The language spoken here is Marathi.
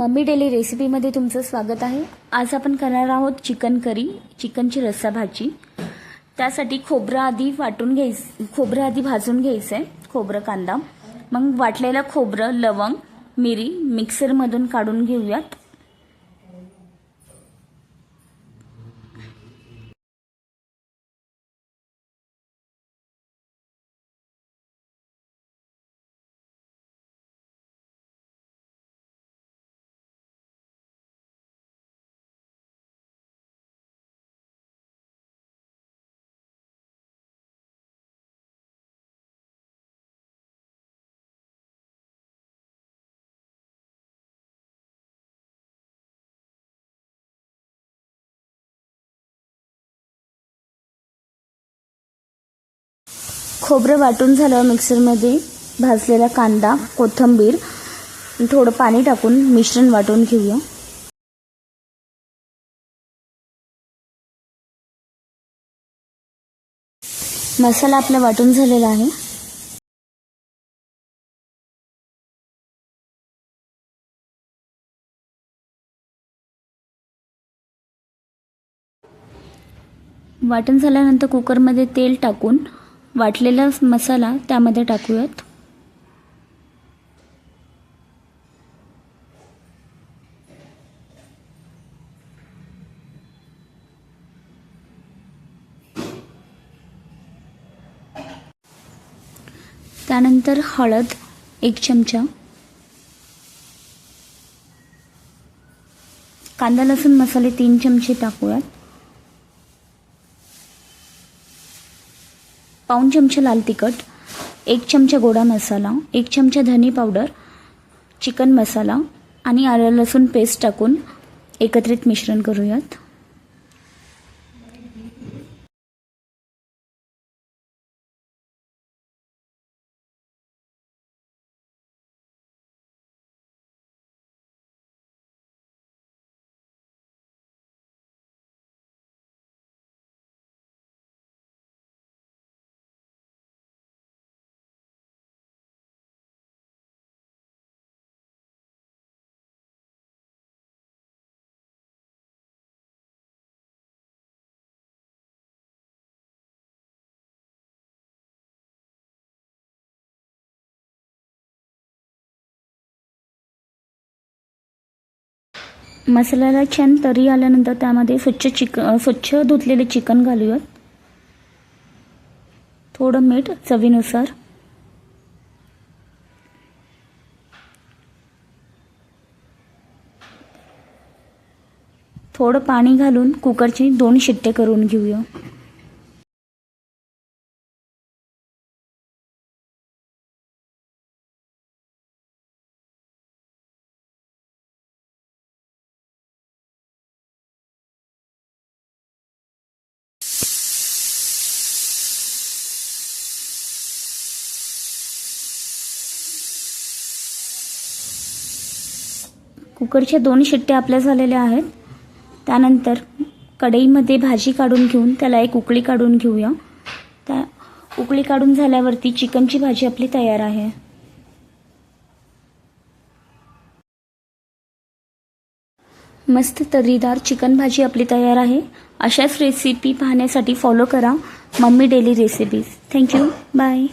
मम्मी डेली रेसिपीमध्ये तुमचं स्वागत आहे. आज आपण करणार आहोत चिकन करी चिकनची रस्सा भाजी. त्यासाठी खोबरं आधी वाटून घ्यायचं खोबरं आधी भाजून घ्यायचं आहे खोबरं कांदा. मग वाटलेलं खोबरं लवंग मिरी मिक्सरमधून काढून घेऊयात. खोबरं वाटून झालं मिक्सरमध्ये भाजलेला कांदा कोथिंबीर थोडं पाणी टाकून मिश्रण वाटून घेऊया. मसाला आपला वाटून झालेला आहे. वाटण झाल्यानंतर कुकरमध्ये तेल टाकून वाटलेला मसाला त्यामध्ये टाकूयात. त्यानंतर हळद एक चमचा. कांदा लसूण मसाले तीन चमचे टाकूयात. पाऊण चमचा लाल तिखट एक चमचा गोडा मसाला एक चमचा धने पावडर चिकन मसाला आणि आलं लसूण पेस्ट टाकून एकत्रित मिश्रण करूयात. मसाल्याला छान तरी आल्यानंतर त्यामध्ये स्वच्छ चिक स्वच्छ धुतलेले चिकन घालूयात. थोडं मीठ चवीनुसार. थोडं पाणी घालून कुकरची दोन शिट्टे करून घेऊया. कुकरच्या दोन शिट्ट्या आपल्या झालेल्या आहेत. त्यानंतर कढईमध्ये भाजी काढून घेऊन त्याला एक उकळी काढून घेऊया. त्या उकळी काढून झाल्यावरती चिकनची भाजी आपली तयार आहे. मस्त तर्रीदार चिकन भाजी आपली तयार आहे. अशाच रेसिपी पाहण्यासाठी फॉलो करा. Mummy daily recipes thank you bye